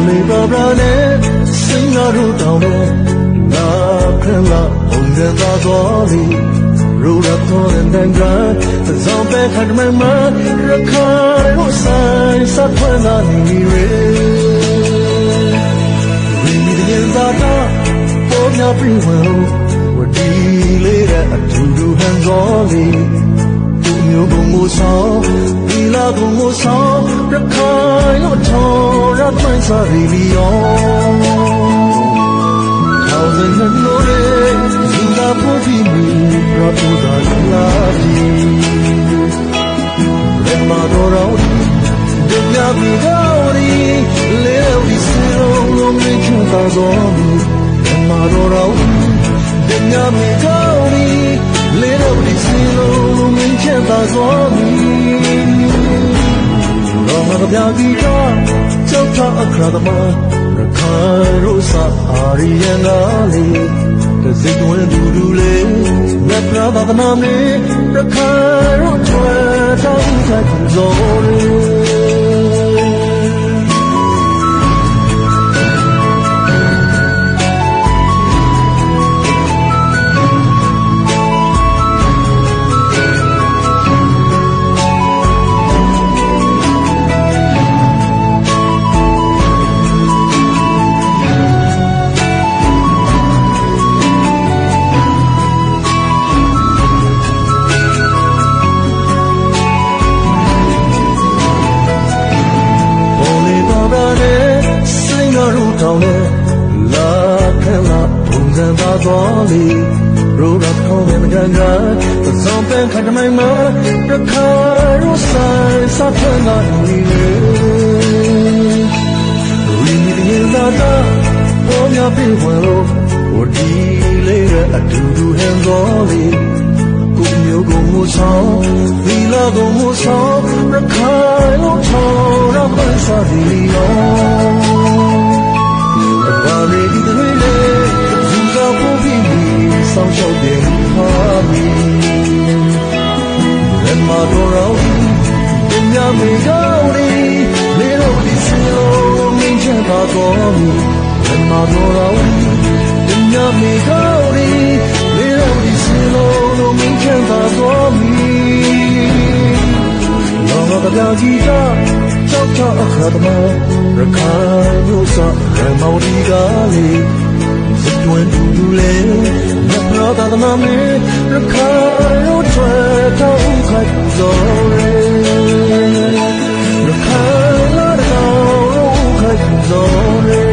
Only Barbara နဲ့စင်ကားတို့တောင်းတဲ့လာခရလာဘုံတဲ့သာတော်လီရူရတော်တဲ့တန်ကသံပဲခတ်မမရခါရိုဆိုင်စတ်ဖွင့်လာနေရယ်ရီမီတဲ့သာတာပေါ်များပြီးဝင်ဝဒီလေးတဲ့အတူတူဟန်တော်လီသူမျိုးဘုံမိုးဆောင်ဒီလာဘုံမိုးဆောင်ရခိုင်လို့ထော်ရ မှန်းစားရီလီယော Thousand and glory, Zinga Pofimi, Rapuda Lati. Rema Dorauti, Denya Bigauri, Levi Siro, Lomi Chuta Zomi. Rema Dorauti, မပြာကြီးကကြောက်တာအခရသမရခိုင်ရိုးစာအာရီယနာလေးတစိတ်ဝင်သူလူလေးမြတ်နာသာသနာမေရခိုင်ရိုးချွဲတောင်းချကူဇော်လေး ပုံစံသာတော်လေရိုးရခေါင်းနဲ့ကန်ကသံပန်ခတ်မိုင်မှာရခါရိုးဆိုင်စဖန်လာနေလေရီမီရင်သာတာပေါ်များပြေဝင်လို့ဝဒီလေးရဲ့အတူတူဟန်တော်လေကိုမျိုးကိုမူဆောင်ဒီလာကိုမူဆောင်ရခိုင်လို့ ထော်ရမစားဒီယောဘာလေးဒီတွေလေဒီကပိုပြီးဆောင်းလျှောက်တယ်ဟာမီရမတော်ရောပညာမေကောင်းဒီလေတော့ဒီစီလုံးမင်းချပါတော်မီရမတော်ရောပညာမေကောင်းဒီလေတော့ဒီစီလုံးလုံးမင်းချပါတော်မီလောကပြာကြီးကကြောက်ချအခါသမရခိုင်မျိုးစရမော်ဒီကလေးစစ်တွင်တူတူလေးမြတ်နာသာသနာမေရခိုင်ရိုးထွယ်တောင်းခိုက်ဇော်ရဲ ရ